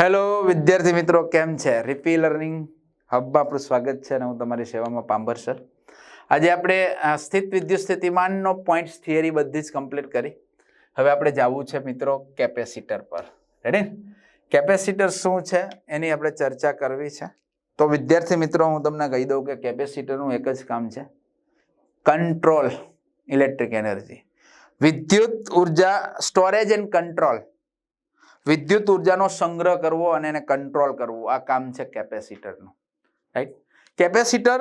Hello વિદ્યાર્થી મિત્રો, કેમ છે? રિપી લર્નિંગ હબમાં આપણું સ્વાગત છે અને હું તમારી સેવામાં પાંભર સર. આજે આપણે સ્થિત વિદ્યુત સ્થિતિમાનનો પોઈન્ટ્સ થિયરી બધી જ કમ્પ્લીટ કરી. હવે આપણે જવું છે મિત્રો કેપેસિટર પર. રેડી કેપેસિટર શું છે એની આપણે ચર્ચા કરવી છે. તો વિદ્યાર્થી મિત્રો, હું તમને કહી દઉં કે કેપેસિટરનું એક જ કામ છે. કંટ્રોલ. ઇલેક્ટ્રિક એનર્જી વિદ્યુત ઊર્જા સ્ટોરેજ એન્ડ કંટ્રોલ વિદ્યુત ઉર્જાનો સંગ્રહ કરવો અને એને કંટ્રોલ કરવું. આ કામ છે કેપેસિટરનું. રાઈટ કેપેસિટર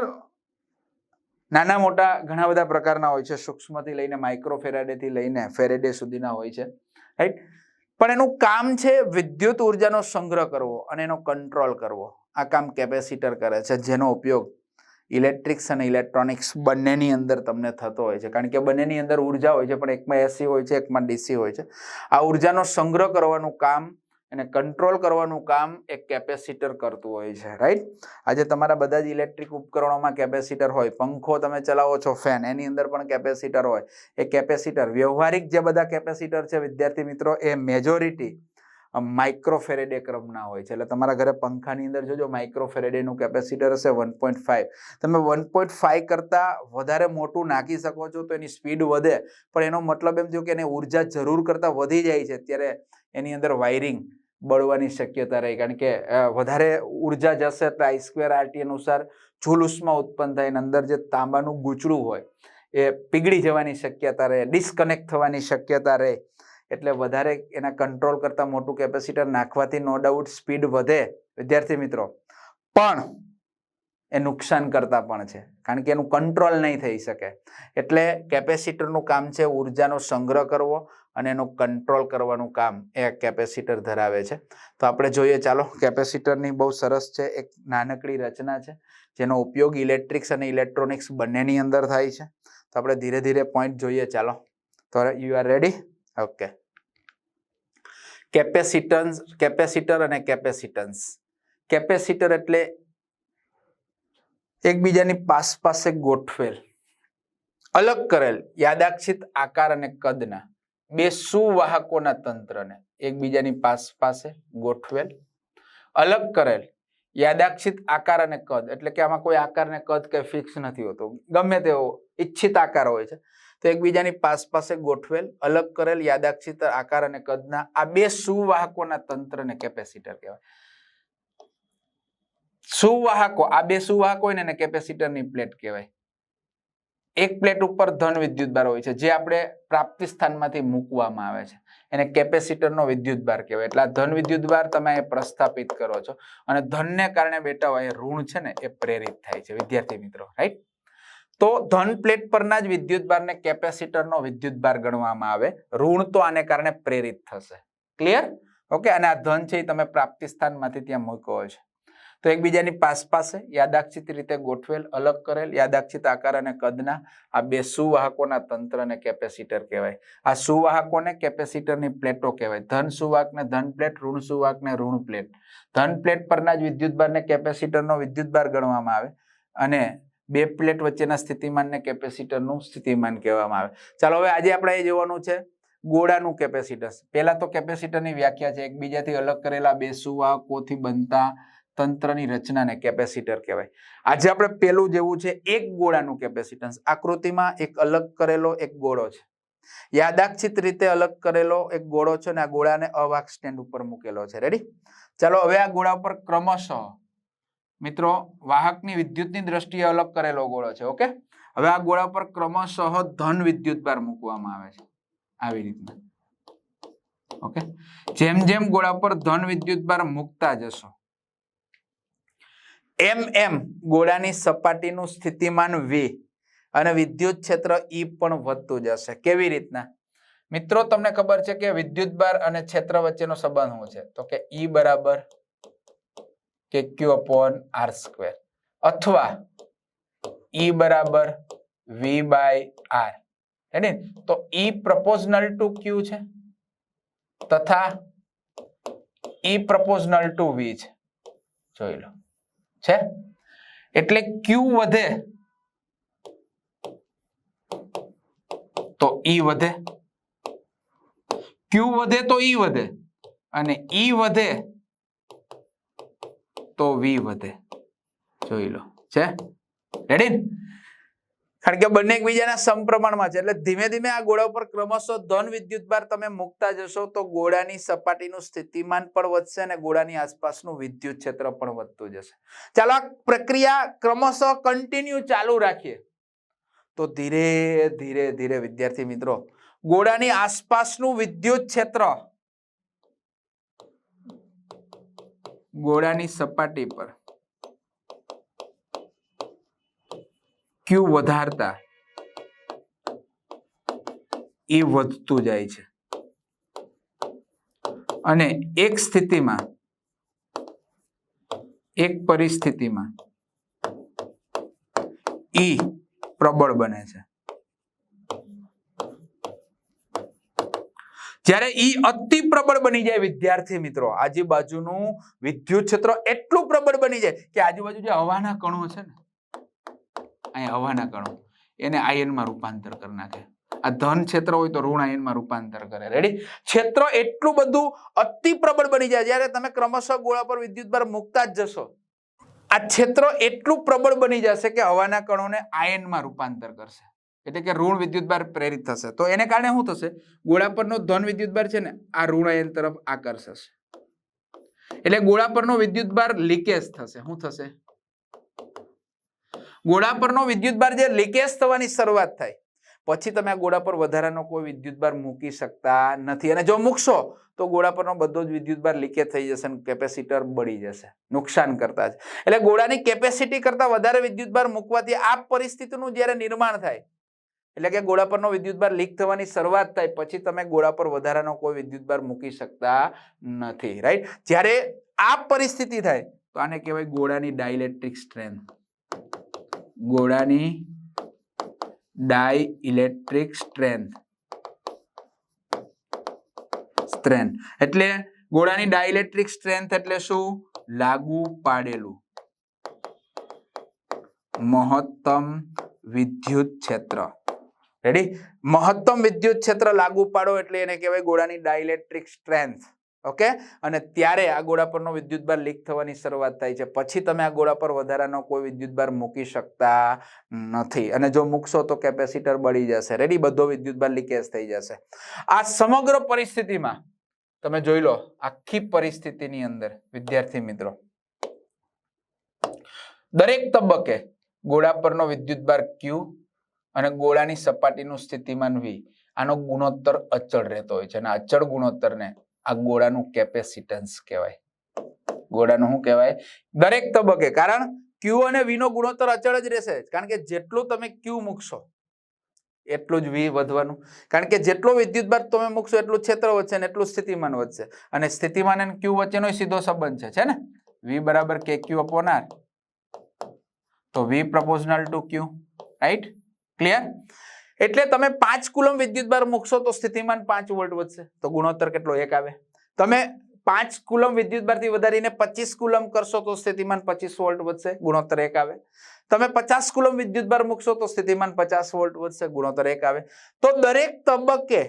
નાના મોટા ઘણા બધા પ્રકારના હોય છે. સૂક્ષ્મથી લઈને માઇક્રો ફેરાડેથી લઈને ફેરેડે સુધીના હોય છે. રાઈટ પણ એનું કામ છે વિદ્યુત ઉર્જાનો સંગ્રહ કરવો અને એનો કંટ્રોલ કરવો. આ કામ કેપેસિટર કરે છે, જેનો ઉપયોગ ઇલેક્ટ્રિક્સ અને ઇલેક્ટ્રોનિક્સ બંનેની અંદર તમને થતો હોય છે. કારણ કે બંનેની અંદર ઊર્જા હોય છે, પણ એકમાં એસી હોય છે, એકમાં ડીસી હોય છે. આ ઉર્જાનો સંગ્રહ કરવાનું કામ એને કંટ્રોલ કરવાનું કામ એક કેપેસિટર કરતું હોય છે રાઈટ આજે તમારા બધા જ ઇલેક્ટ્રિક ઉપકરણોમાં કેપેસિટર હોય, પંખો તમે ચલાવો છો ફેન એની અંદર પણ કેપેસિટર હોય. એ કેપેસિટર વ્યવહારિક જે બધા કેપેસિટર છે, વિદ્યાર્થી મિત્રો, એ મેજોરિટી માઇક્રો ફેરેડે ક્રમના હોય છે. એટલે તમારા ઘરે પંખાની અંદર જોજો માઇક્રો ફેરેડેનું કેપેસિટર હશે વન પોઈન્ટ ફાઇવ તમે વન પોઈન્ટ ફાઇવ કરતાં વધારે મોટું નાખી શકો છો તો એની સ્પીડ વધે. પણ એનો મતલબ એમ થયો કે એને ઊર્જા જરૂર કરતાં વધી જાય છે. ત્યારે એની અંદર વાયરિંગ બળવાની શક્યતા રહે. કારણ કે વધારે ઊર્જા જશે એટલે આઈ સ્ક્વેર આરટી અનુસાર જુલુસમાં ઉત્પન્ન થાય અને અંદર જે તાંબાનું ગૂંચડું હોય એ પીગળી જવાની શક્યતા રહે ડિસ્કનેક્ટ થવાની શક્યતા રહે. એટલે વધારે એના કંટ્રોલ કરતાં મોટું કેપેસિટર નાખવાથી નો ડાઉટ સ્પીડ વધે. વિદ્યાર્થી મિત્રો, પણ એ નુકસાન કરતા પણ છે. કારણ કે એનું કંટ્રોલ નહીં થઈ શકે. એટલે કેપેસિટરનું કામ છે ઉર્જાનો સંગ્રહ કરવો અને એનો કંટ્રોલ કરવાનું કામ એ કેપેસિટર ધરાવે છે. તો આપણે જોઈએ, ચાલો કેપેસિટરની બહુ સરસ છે, એક નાનકડી રચના છે, જેનો ઉપયોગ ઇલેક્ટ્રિક્સ અને ઇલેક્ટ્રોનિક્સ બંનેની અંદર થાય છે. તો આપણે ધીરે ધીરે પોઈન્ટ જોઈએ, ચાલો. તો you are ready okay capacitance, capacitor અને કેપેસિટન્સ. કેપેસિટર એટલે એકબીજાની પાસ પાસે ગોઠવેલ, અલગ કરેલ, યાદાક્ષિત આકાર અને કદના બે સુવાહકોના તંત્રને એકબીજાની પાસ પાસે ગોઠવેલ, અલગ કરેલ, યાદાક્ષિત આકાર અને કદ. એટલે કે આમાં કોઈ આકાર ને કદ કઈ ફિક્સ નથી હોતો. ગમે તેવો ઈચ્છિત આકાર હોય છે. તો એકબીજાની પાસ પાસે ગોઠવેલ, અલગ કરેલ, યાદાક્ષિત આકાર અને કદના આ બે સુવાહકોના તંત્રને કેપેસિટર કહેવાય. સુવાહકો, આ બે સુવાહકો હોય ને એને કેપેસિટરની પ્લેટ કહેવાય. એક પ્લેટ ઉપર ધન વિદ્યુતભાર હોય છે, જે આપણે પ્રાપ્તિ સ્થાનમાંથી મૂકવામાં આવે છે. એને કેપેસિટરનો વિદ્યુતભાર કહેવાય. એટલે આ ધન વિદ્યુતભાર તમે એ પ્રસ્થાપિત કરો છો. અને ધનને કારણે બેટા હોય ઋણ છે ને, એ પ્રેરિત થાય છે. વિદ્યાર્થી મિત્રો રાઈટ તો ધન પ્લેટ પરના જ વિદ્યુત બારને કેપેસિટરનો વિદ્યુત બાર ગણવામાં આવે. ઋણ તો આને કારણે પ્રેરિત થશે. ક્લિયર ઓકે અને આ ધન છે એ તમે પ્રાપ્તિ સ્થાનમાંથી ત્યાં મૂક્યો છે. તો એકબીજાની પાસ પાસે યાદાક્ષિત રીતે ગોઠવેલ, અલગ કરેલ, યાદાક્ષિત આકાર અને કદના આ બે સુવાહકોના તંત્રને કેપેસિટર કહેવાય. આ સુવાહકોને કેપેસિટરની પ્લેટો કહેવાય. ધન સુવાહકને ધન પ્લેટ, ઋણ સુવાહકને ઋણ પ્લેટ. ધન પ્લેટ પરના જ વિદ્યુત બારને કેપેસિટરનો વિદ્યુત બાર ગણવામાં આવે. અને બે પ્લેટ વચ્ચેના સ્થિતિમાનને કેપેસિટરનું સ્થિતિમાન કહેવામાં આવે. ચાલો હવે આજે આપણે એ જોવાનું છે ગોળાનું કેપેસિટન્સ. પહેલાં તો કેપેસિટરની વ્યાખ્યા છે. એકબીજાથી અલગ કરેલા બે સુવાહકોથી બનતા, તંત્રની રચનાને કેપેસિટર કહેવાય. આજે આપણે પેલું જેવું છે એક ગોળાનું કેપેસિટન્સ. આકૃતિમાં એક અલગ કરેલો એક ગોળો છે. યાદાક્ષિત રીતે અલગ કરેલો એક ગોળો છે અને આ ગોળાને અવાક સ્ટેન્ડ ઉપર મૂકેલો છે. રેડી ચાલો હવે આ ગોળા ઉપર ક્રમશઃ મિત્રો, વાહકની વિદ્યુતની દ્રષ્ટિએ અલગ કરેલો ગોળો છે, ઓકે? હવે આ ગોળા પર ક્રમશઃ ધન વિદ્યુત બાર મૂકવામાં આવે છે, આવી રીતના, ઓકે? જેમ જેમ ગોળા પર ધન વિદ્યુત બાર મૂકતા જશો, એમ એમ ગોળાની સપાટીનું સ્થિતિમાન વી અને વિદ્યુત ક્ષેત્ર ઈ પણ વધતું જશે, કેવી રીતના? મિત્રો, તમને ખબર છે કે વિદ્યુત બાર અને ક્ષેત્ર વચ્ચેનો સંબંધ શું છે? તો કે ઈ બરાબર કે ક્યુ અપોન આર સ્ક્વેર. અથવા ઈ બરાબર વી બાય આર રેડી તો ઈ પ્રપોઝનલ ટુ ક્યુ છે. તથા ઈ પ્રપોઝનલ ટુ વી છે. જોઈ લો. છે? એટલે ક્યુ વધે તો ઈ વધે. ક્યુ વધે તો ઈ વધે. અને ઈ વધે તો વી વધે. જોઈ લો. છે? રેડી કારણ કે બંને એકબીજાના સમપ્રમાણમાં છે. એટલે ધીમે ધીમે આ ગોળા ઉપર ક્રમશઃ ધન વિદ્યુતભાર તમે મૂકતા જશો તો ગોળાની સપાટીનું સ્થિતિમાન પણ વધશે અને ગોળાની આસપાસનું વિદ્યુત ક્ષેત્ર પણ વધતું જશે. ચાલો આ પ્રક્રિયા ક્રમશઃ કન્ટિન્યુ ચાલુ રાખીએ. તો ધીરે ધીરે ધીરે વિદ્યાર્થી મિત્રો, ગોળાની આસપાસનું વિદ્યુત ક્ષેત્ર ગોળાની સપાટી પર. ક્યુ વધારતા? એ વધતું જાય છે. અને એક સ્થિતિમાં, એક પરિસ્થિતિમાં, ઈ પ્રબળ બને છે. જ્યારે ઈ અતિ પ્રબળ બની જાય વિદ્યાર્થી મિત્રો, આજુબાજુનું વિદ્યુત ક્ષેત્ર એટલું પ્રબળ બની જાય કે આજુબાજુ જે હવાના કણો છે ને અહીંયા હવાના કણો, એને આયનમાં રૂપાંતર કરી નાખે. આ ધન ક્ષેત્ર હોય તો ઋણ આયનમાં રૂપાંતર કરે. રેડી ક્ષેત્ર એટલું બધું અતિ પ્રબળ બની જાય. જ્યારે તમે ક્રમશઃ ગોળા પર વિદ્યુત ભાર મૂકતા જ જશો, આ ક્ષેત્ર એટલું પ્રબળ બની જશે કે હવાના કણોને આયનમાં રૂપાંતર કરશે. એટલે કે ઋણ વિદ્યુતભાર પ્રેરિત થશે. તો એને કારણે શું થશે? ગોળા પરનો ધન વિદ્યુતભાર છે ને, આ ઋણ આયન તરફ આકર્ષશે. એટલે ગોળા પરનો વિદ્યુતભાર લીકેજ થશે. શું થશે? ગોળા પરનો વિદ્યુતભાર જે લીકેજ થવાની શરૂઆત થાય, પછી તમે આ ગોળા પર વધારાનો કોઈ વિદ્યુતભાર મૂકી શકતા નથી. અને જો મૂકશો, તો ગોળા પરનો બધો જ વિદ્યુતભાર લીકેજ થઈ જશે અને કેપેસિટર બળી જશે. નુકસાન કરતા જ. એટલે ગોળાની કેપેસિટી કરતા વધારે વિદ્યુતભાર મૂકવાથી આ પરિસ્થિતિનું જ્યારે નિર્માણ થાય એટલે કે ગોળા પરનો વિદ્યુતભાર લીક થવાની શરૂઆત થાય, પછી તમે ગોળા પર વધારાનો કોઈ વિદ્યુતભાર મૂકી શકતા નથી રાઈટ જ્યારે આ પરિસ્થિતિ થાય, તો આને કહેવાય ગોળાની ડાયલેક્ટ્રિક સ્ટ્રેન્થ ગોળાની ડાઇલેક્ટ્રિક સ્ટ્રેન્થ સ્ટ્રેન્થ એટલે ગોળાની ડાયલેક્ટ્રિક સ્ટ્રેન્થ એટલે શું? લાગુ પાડેલું. મહત્તમ વિદ્યુત ક્ષેત્ર. રેડી મહત્તમ વિદ્યુત ક્ષેત્ર લાગુ પાડો એટલે એને કહેવાય ગોળાની ડાયલેક્ટ્રિક સ્ટ્રેન્થ ઓકે અને ત્યારે આ ગોળા પરનો વિદ્યુતભાર લીક થવાની શરૂઆત થાય છે. પછી તમે આ ગોળા પર વધારાનો કોઈ વિદ્યુતભાર મૂકી શકતા નથી. અને જો મૂકશો તો કેપેસિટર બળી જશે. રેડી બધો વિદ્યુતભાર લીકેજ થઈ જશે. આ સમગ્ર પરિસ્થિતિમાં તમે જોઈ લો, આખી પરિસ્થિતિની અંદર, વિદ્યાર્થી મિત્રો. દરેક તબક્કે ગોળા પરનો વિદ્યુતભાર ક્યુ અને ગોળાની સપાટીનું સ્થિતિમાન વી આનો ગુણોત્તર અચળ રહેતો હોય છે અને અચળ ગુણોત્તરને આ ગોળાનું કેપેસિટન્સ કહેવાય. ગોળાનું શું કહેવાય? દરેક તબક્કે, કારણ ક્યુ અને વી નો ગુણોત્તર અચળ જ રહેશે. કારણ કે જેટલું તમે ક્યુ મૂકશો, એટલું જ વી વધવાનું. કારણ કે જેટલો વિદ્યુતભાર તમે મૂકશો, એટલું ક્ષેત્ર વધશે અને એટલું સ્થિતિમાન વધશે. અને સ્થિતિમાન અને ક્યુ વચ્ચેનો સીધો સંબંધ છે છે ને? વી બરાબર કે ક્યુ અપોન તો V proportional to Q right clear એટલે તમે પાંચ કુલમ વિદ્યુતભાર મૂકશો તો સ્થિતિમાન પાંચ વોલ્ટ વધશે. તો ગુણોત્તર કેટલો? એક આવે. તમે પાંચ કુલમ વિદ્યુતભારથી વધારીને પચીસ કુલમ કરશો તો સ્થિતિમાન પચીસ વોલ્ટ વધશે. ગુણોત્તર એક આવે. તમે પચાસ કુલમ વિદ્યુતભાર મૂકશો તો સ્થિતિમાન પચાસ વોલ્ટ વધશે. ગુણોત્તર એક આવે. તો દરેક તબક્કે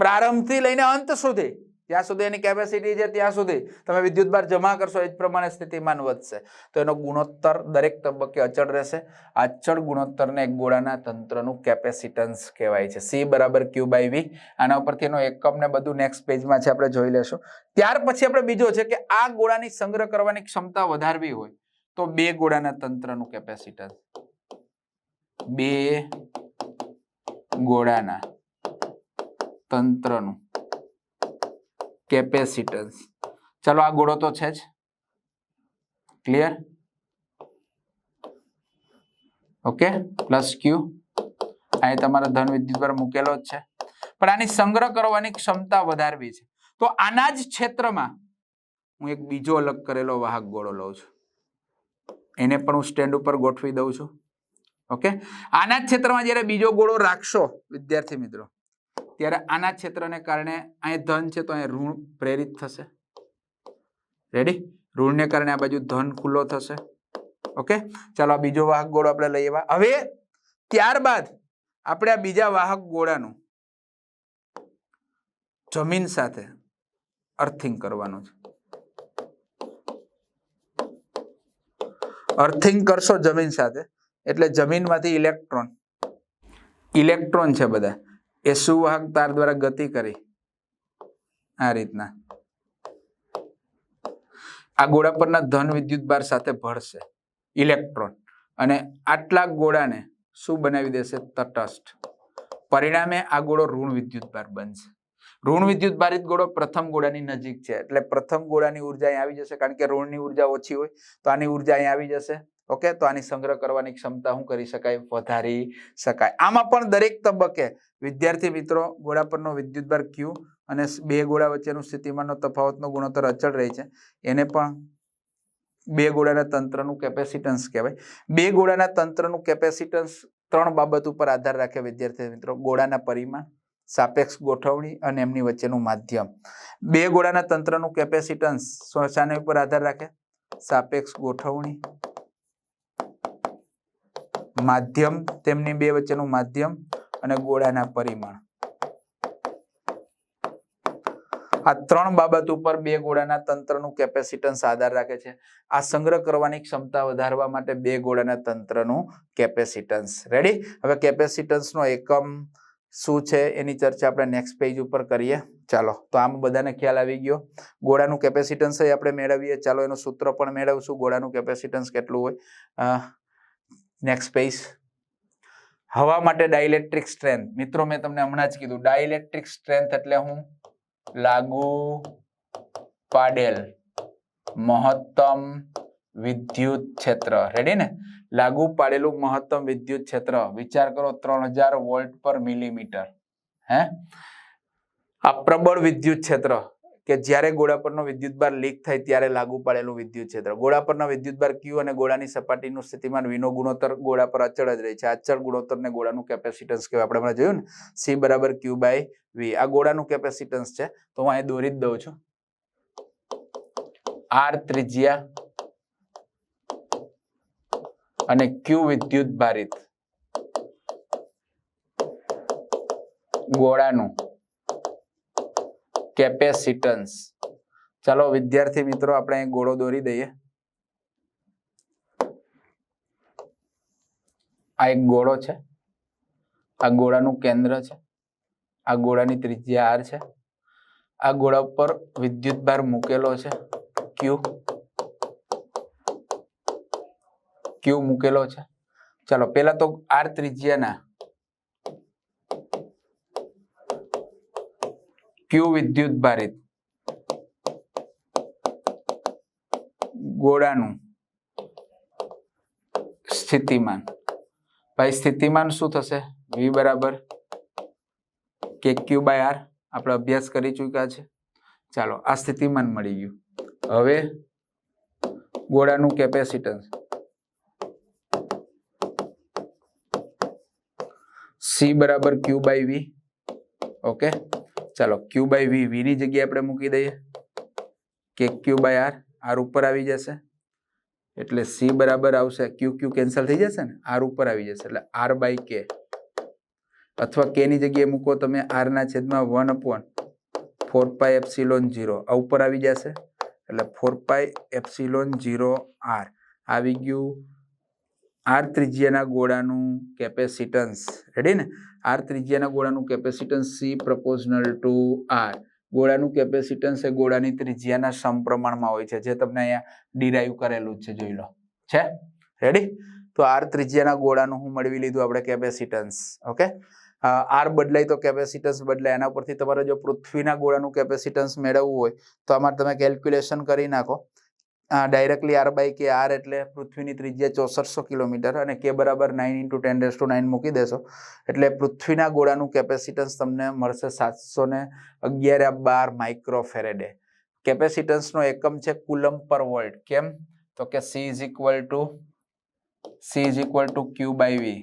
પ્રારંભથી લઈને અંત સુધી જ્યાં સુધી એની કેપેસિટી છે ત્યાં સુધી. તમે વિદ્યુતભાર જમા કરશો એ જ પ્રમાણે સ્થિતિમાન વધશે. તો એનો ગુણોત્તર દરેક તબક્કે અચળ રહેશે. આ અચળ ગુણોત્તરને એક ગોળાના તંત્રનું કેપેસિટન્સ કહેવાય છે. સી બરાબર ક્યુ બાય વી આના ઉપરથી એનો એકમ ને બધું નેક્સ્ટ પેજમાં છે, આપણે જોઈ લેશું. ત્યાર પછી આપણે બીજો છે કે આ ગોળાની સંગ્રહ કરવાની ક્ષમતા વધારવી હોય તો બે ગોળાના તંત્રનું કેપેસિટન્સ બે ગોળાના તંત્રનું કેપેસિટન્સ ચલો આ ગોળો તો છે જ. ક્લિયર ઓકે પ્લસ ક્યુ અહીં તમારા ધન વિદ્યુત પર મૂકેલો જ છે. પણ આની સંગ્રહ કરવાની ક્ષમતા વધારવી છે. તો આના જ ક્ષેત્રમાં હું એક બીજો અલગ કરેલો વાહક ગોળો લઉં છું. એને પણ હું સ્ટેન્ડ ઉપર ગોઠવી દઉં છું. ઓકે આના જ ક્ષેત્રમાં જ્યારે બીજો ગોળો રાખશો, વિદ્યાર્થી મિત્રો ત્યારે આના ક્ષેત્રને કારણે અહીં ધન છે તો અહીંયા ઋણ પ્રેરિત થશે. રેડી ઋણને કારણે આ બાજુ ધન ખુલ્લો થશે. ઓકે ચાલો આ બીજો વાહક ગોળો આપણે લઈ આવ્યા. હવે ત્યારબાદ આપણે આ બીજા વાહક ગોળાનું જમીન સાથે અર્થિંગ કરવાનું છે. અર્થિંગ કરશો જમીન સાથે, એટલે જમીનમાંથી ઇલેક્ટ્રોન ઇલેક્ટ્રોન છે બધા. એ સુવાહક તાર દ્વારા ગતિ કરી. આ રીતના. આ ગોળા પરના ધન વિદ્યુત ભાર સાથે ભળશે. ઇલેક્ટ્રોન. અને આટલા ગોળાને શું બનાવી દેશે? તટસ્થ. પરિણામે આ ગોળો ઋણ વિદ્યુત ભાર બનશે. ઋણ વિદ્યુત ભારિત ગોળો પ્રથમ ગોળાની નજીક છે. એટલે પ્રથમ ગોળાની ઊર્જા અહીં આવી જશે કારણ કે ઋણની ઊર્જા ઓછી હોય તો આની ઊર્જા અહીં આવી જશે. ઓકે, તો આની સંગ્રહ કરવાની ક્ષમતા શું કરી શકાય, વધારી શકાય. આમાં પણ દરેક તબક્કે વિદ્યાર્થી મિત્રો ગોળા પરનો વિદ્યુતભાર ક્યુ અને બે ગોળા વચ્ચેનું સ્થિતિમાનનો તફાવતનો ગુણોત્તર અચળ રહે છે. એને પણ બે ગોળાના તંત્રનું કેપેસિટન્સ કહેવાય. બે ગોળાના તંત્રનું કેપેસિટન્સ ત્રણ બાબત ઉપર આધાર રાખે વિદ્યાર્થી મિત્રો. ગોળાના પરિમાણ, સાપેક્ષ ગોઠવણી અને એમની વચ્ચેનું માધ્યમ. બે ગોળાના તંત્રનું કેપેસિટન્સ શાના ઉપર આધાર રાખે? સાપેક્ષ ગોઠવણી માધ્યમ, તેમની બે વચ્ચેનું માધ્યમ અને ગોળાના પરિમાણ. આ ત્રણ બાબત ઉપર બે ગોળાના તંત્રનું કેપેસિટન્સ આધાર રાખે છે. આ સંગ્રહ કરવાની ક્ષમતા વધારવા માટે બે ગોળાના તંત્રનું કેપેસિટન્સ રેડી હવે કેપેસિટન્સનો એકમ શું છે એની ચર્ચા આપણે નેક્સ્ટ પેજ ઉપર કરીએ. ચાલો, તો આમ બધાને ખ્યાલ આવી ગયો. ગોળાનું કેપેસિટન્સ આપણે મેળવીએ. ચાલો, એનું સૂત્ર પણ મેળવશું. ગોળાનું કેપેસિટન્સ કેટલું હોય? નેક્સ્ટ પેજ હવા માટે ડાયલેક્ટ્રિક સ્ટ્રેન્થ મિત્રો, મેં તમને હમણાં જ કીધું ડાયલેક્ટ્રિક સ્ટ્રેન્થ એટલે હું લાગુ પાડેલ મહત્તમ વિદ્યુત ક્ષેત્ર. રેડી ને? લાગુ પાડેલું મહત્તમ વિદ્યુત ક્ષેત્ર. વિચાર કરો, ત્રણ હજાર વોલ્ટ પર મિલીમીટર. હે? આ પ્રબળ વિદ્યુત ક્ષેત્ર. કે જ્યારે ગોળા પરનો વિદ્યુત ભાર લીક થાય ત્યારે લાગુ પાડેલું વિદ્યુત ક્ષેત્ર. ગોળા પરનો વિદ્યુત ભાર ક્યુ અને ગોળાની સપાટીનું સ્થિતિમાન વિનો ગુણોત્તર ગોળા પર અચળ જ રહે છે. અચળ ગુણોત્તરને ગોળાનું કેપેસિટન્સ કહેવાય. આપણે હમણાં જોયું ને? સી બરાબર ક્યુ બાય વી આ ગોળાનું કેપેસિટન્સ છે. તો હું અહીં દોરી જ દઉં છું. આર ત્રિજ્યા અને ક્યુ વિદ્યુત ભારિત ગોળાનું કેપેસિટન્સ ચાલો, વિદ્યાર્થી મિત્રો, આપણે ગોળો દોરી દઈએ. આ એક ગોળો છે. આ ગોળાનું કેન્દ્ર છે. આ ગોળાની ત્રિજ્યા આર છે. આ ગોળા પર વિદ્યુત ભાર મૂકેલો છે. ક્યુ ક્યુ મૂકેલો છે. ચાલો પેલા તો આર ત્રિજ્યાના ક્યુ વિદ્યુત ભારિત ગોળાનું સ્થિતિમાન. ભાઈ, સ્થિતિમાન શું થશે? વી બરાબર કે ક્યુ બાય આર આપણે અભ્યાસ કરી ચૂક્યા છે. ચાલો, આ સ્થિતિમાન મળી ગયું. હવે ગોળાનું કેપેસિટન્સ સી બરાબર ક્યુ બાય વી ઓકે ચાલો ક્યુ બાય વી વીની જગ્યાએ આપણે મૂકી દઈએ. K Q by R R ઉપર આવી જશે. એટલે સી બરાબર આવશે. ક્યુ ક્યુ કેન્સલ થઈ જશે ને? આર ઉપર આવી જશે. એટલે આર બાય કે અથવા કે ની જગ્યાએ મૂકો તમે આર ના છેદમાં one upon four pi epsilon zero આ ઉપર આવી જશે. એટલે four pi epsilon zero R આવી ગયું. આર ત્રિજ્યાના ગોળાનું કેપેસિટન્સ રેડી ને? આર ત્રિજ્યાના ગોળાનું capacitance C proportional to R ગોળાનું capacitance એ ગોળાની ત્રિજ્યાના સમપ્રમાણમાં હોય છે, જે તમને અહીંયા ડિરાઈવ કરેલું જ છે, જોઈ લો. છે? રેડી તો આર ત્રિજ્યાના ગોળાનું હું મેળવી લીધું આપણે કેપેસિટન્સ ઓકે આર બદલાય તો કેપેસિટન્સ બદલાય. એના પરથી તમારે જો પૃથ્વીના ગોળાનું કેપેસિટન્સ મેળવવું હોય, તો આમાં તમે કેલ્ક્યુલેશન કરી નાખો. Directly R by K R એટલે પૃથ્વીની ત્રિજ્યા ચોસઠસો કિલોમીટર અને કે બરાબર nine into ten days two nine મૂકી દેશો. એટલે પૃથ્વીના ગોળાનું કેપેસિટન્સ તમને મળશે સાતસો ને અગિયાર બાર માઇક્રો ફેરેડે કેપેસિટન્સનો એકમ છે કુલમ પર વોલ્ટ. કેમ? તો કે C is equal to C is equal to Q by V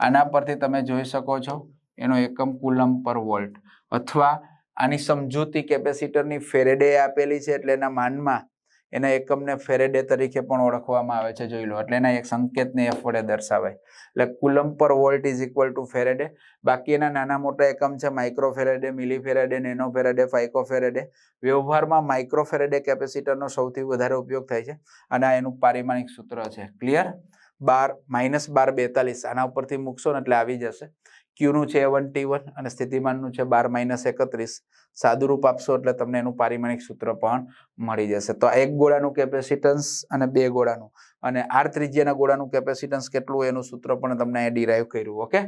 આના પરથી તમે જોઈ શકો છો એનો એકમ કુલમ પર વોલ્ટ. અથવા આની સમજૂતી કેપેસિટરની ફેરેડે આપેલી છે એટલે એના માનમાં એના એકમને ફેરેડે તરીકે પણ ઓળખવામાં આવે છે, જોઈ લો. એટલે એના એક સંકેતને એફ વડે દર્શાવાય. એટલે coulomb per volt is equal to farad. બાકી એના નાના મોટા એકમ છે, micro farad, milli farad, nano farad, pico farad. વ્યવહારમાં માઇક્રો ફેરેડે કેપેસિટરનો સૌથી વધારે ઉપયોગ થાય છે અને એનું પારિમાણિક સૂત્ર છે. ક્લિયર બાર માઇનસ બાર બેતાલીસ. આના ઉપરથી મૂકશો ને એટલે આવી જશે. ક્યુનું છે વન ટી વન અને સ્થિતિમાનનું છે બાર માઇનસ એકત્રીસ. સાદુરૂપ આપશો એટલે તમને એનું પારિમાણિક સૂત્ર પણ મળી જશે. તો એક ગોળાનું કેપેસિટન્સ અને બે ગોળાનું. અને આર ત્રિજ્યાના ગોળાનું કેપેસિટન્સ કેટલું એનું સૂત્ર પણ તમને અહીંયા ડિરાઈવ કર્યું ઓકે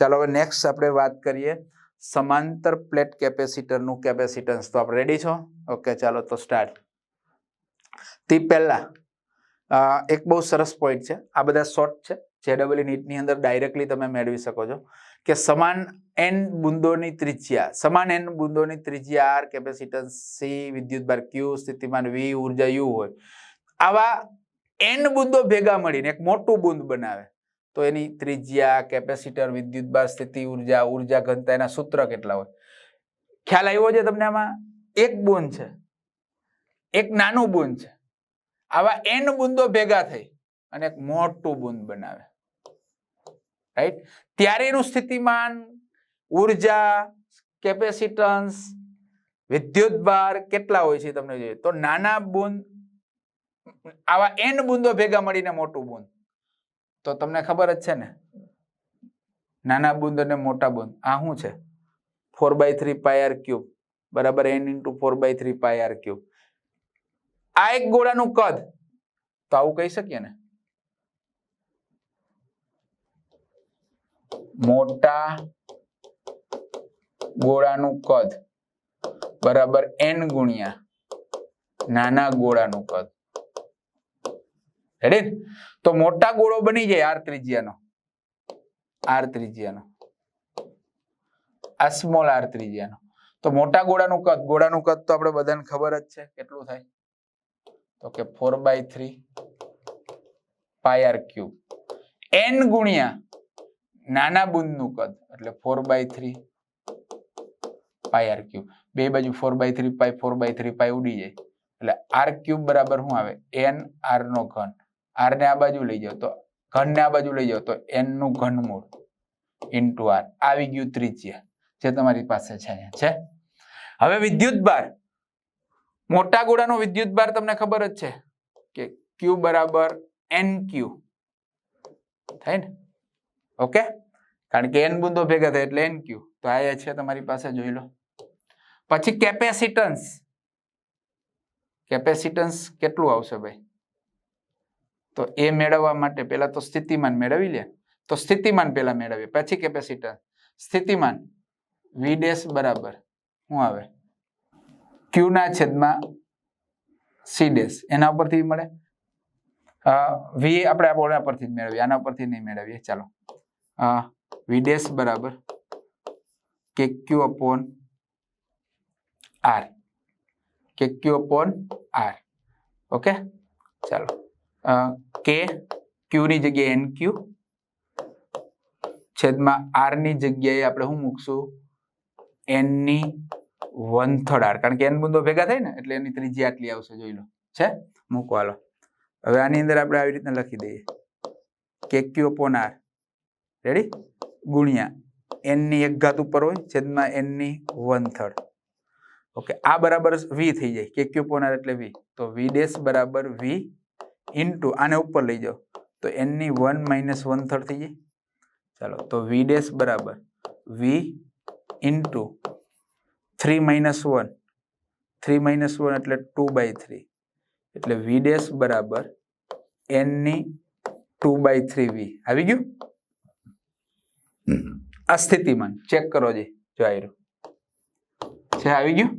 ચાલો હવે નેક્સ્ટ આપણે વાત કરીએ સમાંતર પ્લેટ કેપેસિટરનું કેપેસિટન્સ તો આપણે રેડી છો? ઓકે ચાલો તો સ્ટાર્ટ તે પહેલાં એક બહુ સરસ પોઈન્ટ છે. આ બધા શોર્ટ છે. જે ડબલ નીટની અંદર ડાયરેક્ટલી તમે મેળવી શકો છો. કે સમાન એન બુંદોની ત્રિજ્યા, સમાન એન બુંદોની ત્રિજ્યા આર કેપેસિટન્સ સી વિદ્યુતભાર ક્યુ સ્થિતિમાન વી ઊર્જા યુ હોય. આવા એન બુંદો ભેગા મળીને એક મોટું બુંદ બનાવે. તો એની ત્રિજ્યા, કેપેસિટર વિદ્યુતભાર સ્થિતિ, ઊર્જા ઊર્જા ઘનતા એના સૂત્ર કેટલા હોય? ખ્યાલ આવ્યો છે તમને આમાં? એક બુંદ છે. એક નાનું બુંદ છે. આવા એન બુંદો ભેગા થઈ અને એક મોટું બુંદ બનાવે. રાઈટ ત્યારે એનું સ્થિતિમાન, ઊર્જા કેપેસિટન્સ વિદ્યુતભાર કેટલા હોય છે તમને જોઈએ. તો નાના બુંદ, આવા એન બુંદો ભેગા મળીને મોટું બુંદ. તો તમને ખબર જ છે ને? નાના બુંદ અને મોટા બુંદ. આ શું છે? Four by three pi R cube બરાબર? N into four by three pi R cube આ એક ગોળાનું કદ. તો આવું કહી શકીએ ને? મોટા ગોળાનું કદ બરાબર એન ગુણ્યા નાના ગોળાનું કદ. રેડી તો મોટા ગોળો બની જાય આર ત્રિજ્યાનો. આર ત્રિજ્યાનો. આ સ્મોલ આર ત્રિજ્યાનો. તો મોટા ગોળાનું કદ ગોળાનું કદ તો આપણે બધાને ખબર જ છે. કેટલું થાય? તો કે four by three pi R cube N ગુણ્યા નાના બુંદનું કદ, એટલે four by three pi R cube બે બાજુ four by three pi four by three pi ઉડી જાય. એટલે આર ક્યુબ બરાબર શું આવે? એન આર નો ઘન. આર ને આ બાજુ લઈ જાઓ તો, ઘન ને આ બાજુ લઈ જાઓ તો એનનું ઘનમૂળ ઇન્ટુ આર આવી ગયું ત્રિજ્યા જે તમારી પાસે છે છે? હવે વિદ્યુત બાર મોટા ગોળાનો વિદ્યુત બાર તમને ખબર જ છે કે ક્યુ બરાબર એન ક્યુ થાય ને? ઓકે? કારણ કે એન બુંદો ભેગા થાય એટલે એન ક્યુ તો આ છે તમારી પાસે, જોઈ લો. પછી કેપેસિટન્સ કેપેસિટન્સ કેટલું આવશે ભાઈ? તો એ મેળવવા માટે પહેલા તો સ્થિતિમાન મેળવી લે. તો સ્થિતિમાન પહેલા મેળવીએ. પછી કેપેસિટન્સ સ્થિતિમાન વી ડેશ બરાબર. શું આવે? ક્યુ ના છેદમાં સી ડેશ એના ઉપરથી મળે? વી આપણે આ બોર્ડના પરથી જ મેળવીએ. આના પરથી નહીં મેળવીએ. ચાલો. વી ડેશ બરાબર. કે ક્યુ અપોન આર. કે ક્યુ અપોન આર. ઓકે? ચાલો. કે ક્યુની જગ્યાએ એન ક્યુ? છેદમાં આરની જગ્યાએ આપણે શું મૂકશું? એનની વન થર્ડ આર. કારણ કે એન બુંદો ભેગા થાય ને, એટલે એની ત્રીજી આટલી આવશે, જોઈ લો. છે? મૂકવાલો હવે આની અંદર આપણે આવી રીતના લખી દઈએ. K Q upon R. Ready ગુણ્યા એનની એક ઘાત ઉપર હોય, છેદમાં એનની વન થર્ડ ઓકે આ બરાબર વી થઈ જાય. કે ક્યુ અપોન આર એટલે વી તો વી ડેશ બરાબર વી ઇન્ટુ આને ઉપર લઈ જાઓ. તો એનની વન માઇનસ વન થર્ડ થઈ જાય. ચાલો, તો વી ડેશ બરાબર V into three minus one three minus one એટલે ટુ બાય થ્રી એટલે વી ડેશ બરાબર એનની ટુ બાય થ્રી વી આવી ગયું? આ સ્થિતિમાં. ચેક કરો જી. જો આવ્યું છે આવી ગયું?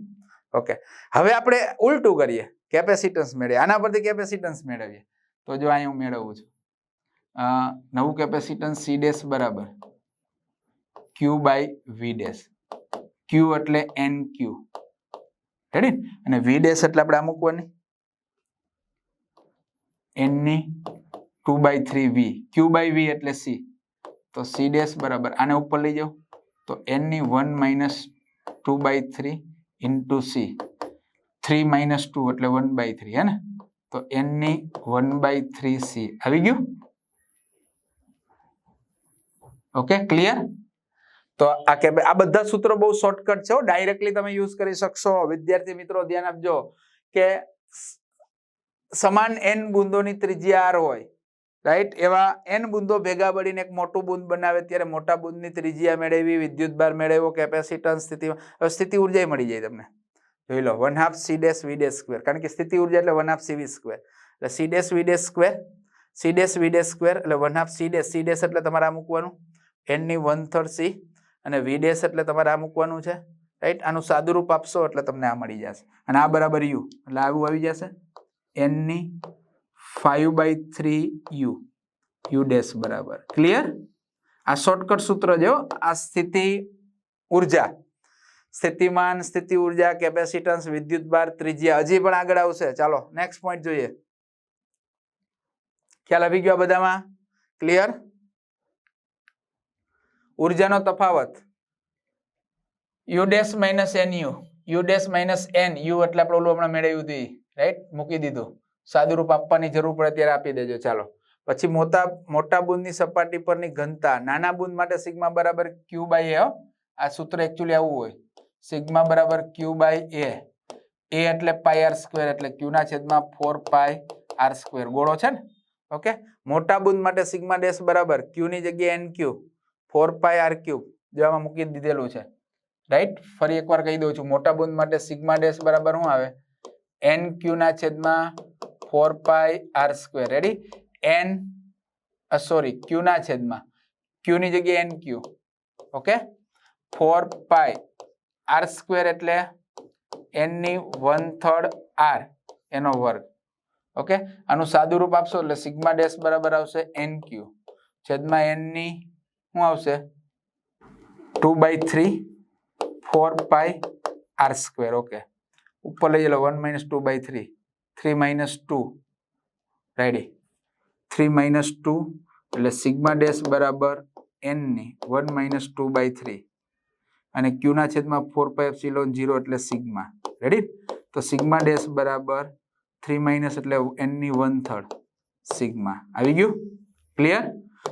ઓકે હવે આપણે ઉલટું કરીએ. કેપેસિટન્સ મેળવીએ. આના પરથી કેપેસિટન્સ મેળવીએ. તો જો અહીં હું મેળવું છું. નવું કેપેસિટન્સ સી ડેસ બરાબર. ક્યુ બાય વી ડેસ ક્યુ એટલે એન ક્યુ રેડી અને વી ડેશ એટલે આપણે આ મૂકવાની? એનની two by three V Q by V એટલે સી તો સી ડેશ બરાબર. આને ઉપર લઈ જાઓ. તો એનની one minus two by three into C three minus two એટલે વન બાય થ્રી હે ને? તો એનની વન બાય થ્રી સી આવી ગયું? ઓકે ક્લિયર તો આ કે આ બધા સૂત્રો બહુ શોર્ટકટ છે ડાયરેક્ટલી તમે યુઝ કરી શકશો. વિદ્યાર્થી મિત્રો, ધ્યાન આપજો કે સમાન એન બુંદોની ત્રિજ્યા આર હોય. રાઈટ એવા એન બુંદો ભેગા પડીને એક મોટું બુંદ બનાવે, ત્યારે મોટા બુંદની ત્રિજ્યા મેળવી, વિદ્યુત ભાર મેળવ્યો કેપેસિટન્સ સ્થિતિ સ્થિતિ ઊર્જા મળી જાય તમને. જોઈ લો one half C dash V dash square કારણ કે સ્થિતિ ઊર્જા એટલે one half C V square એટલે C dash V dash square C dash V dash square એટલે one half C dash C dash એટલે તમારે આ મૂકવાનું. એનની વન થર્ડ સી અને વી ડેસ એટલે તમારે આ મૂકવાનું છે. રાઈટ આનું સાદુરૂપ આપશો એટલે તમને આ મળી જશે. અને આ બરાબર યુ એટલે આવું આવી જશે. એનની five by three U U dash બરાબર. ક્લિયર આ શોર્ટકટ સૂત્ર જો આ સ્થિતિ ઊર્જા. સ્થિતિમાન, સ્થિતિ ઊર્જા કેપેસિટન્સ વિદ્યુત ભાર ત્રિજ્યા, હજી પણ આગળ આવશે. ચાલો નેક્સ્ટ પોઈન્ટ જોઈએ. ખ્યાલ આવી ગયો બધામાં? ક્લિયર ઉર્જાનો તફાવત. U dash minus N U U dash minus N U એટલે આપણે ઓલું હમણાં મેળવ્યું હતું રાઈટ મૂકી દીધું. સાદુરૂપ આપવાની જરૂર પડે ત્યારે આપી દેજો. ચાલો. પછી મોટા મોટા બુંદની સપાટી પરની ઘનતા. નાના બુંદ માટે સિગ્મા બરાબર ક્યુ બાય એ આ સૂત્ર એકચ્યુઅલી આવું હોય. સિગ્મા બરાબર ક્યુ બાય એ. એ એટલે પાય આર સ્ક્વેર એટલે ક્યુ ના છેદમાં ફોર પાય આર સ્ક્વેર. ગોળો છે ને? ઓકે? મોટા બુંદ માટે સિગ્મા ડેશ બરાબર ક્યુ ની જગ્યાએ N Q? Four pi R cube જો મૂકી દીધેલું છે. રાઈટ? ફરી એકવાર કહી દઉં છું. મોટા બુંદ માટે સિગ્મા ડેશ બરાબર શું આવે? એન ક્યુ ના છેદમાં four pi R square. Ready N sorry Q ના છેદમાં. ક્યુ ની જગ્યાએ N Q okay four pi R square એટલે એનની વન થર્ડ આર એનો વર્ગ. ઓકે આનું સાદું રૂપ આપશો એટલે સિગ્મા ડેશ બરાબર આવશે એન ક્યુ છેદમાં એનની શું આવશે? Two by three, four pi R square. Okay ઉપર લઈ લો one minus two by three. Three minus two. Ready three minus two એટલે સિગ્મા ડેશ બરાબર એનની one minus two by three. અને ક્યુના છેદમાં ફોર પાય એપ્સિલોન ઝીરો એટલે sigma. Ready તો sigma dash બરાબર થ્રી માઇનસ એટલે એનની વન થર્ડ સિગ્મા. આવી ગયું? ક્લિયર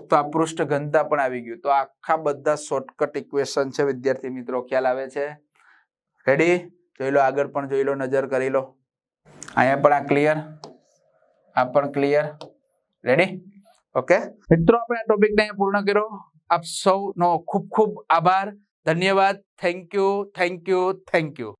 તો આ પૃષ્ઠ ઘનતા પણ આવી ગયું. તો આખા બધા શોર્ટકટ ઇક્વેશન છે, વિદ્યાર્થી મિત્રો, ખ્યાલ આવે છે? રેડી જોઈ લો, આગળ પણ જોઈ લો, નજર કરી લો. અહીંયા પણ આ ક્લિયર આ પણ ક્લિયર રેડી ઓકે મિત્રો, આપણે આ ટોપિકને પૂર્ણ કર્યો. આપ સૌનો ખૂબ ખૂબ આભાર. ધન્યવાદ. Thank you thank you thank you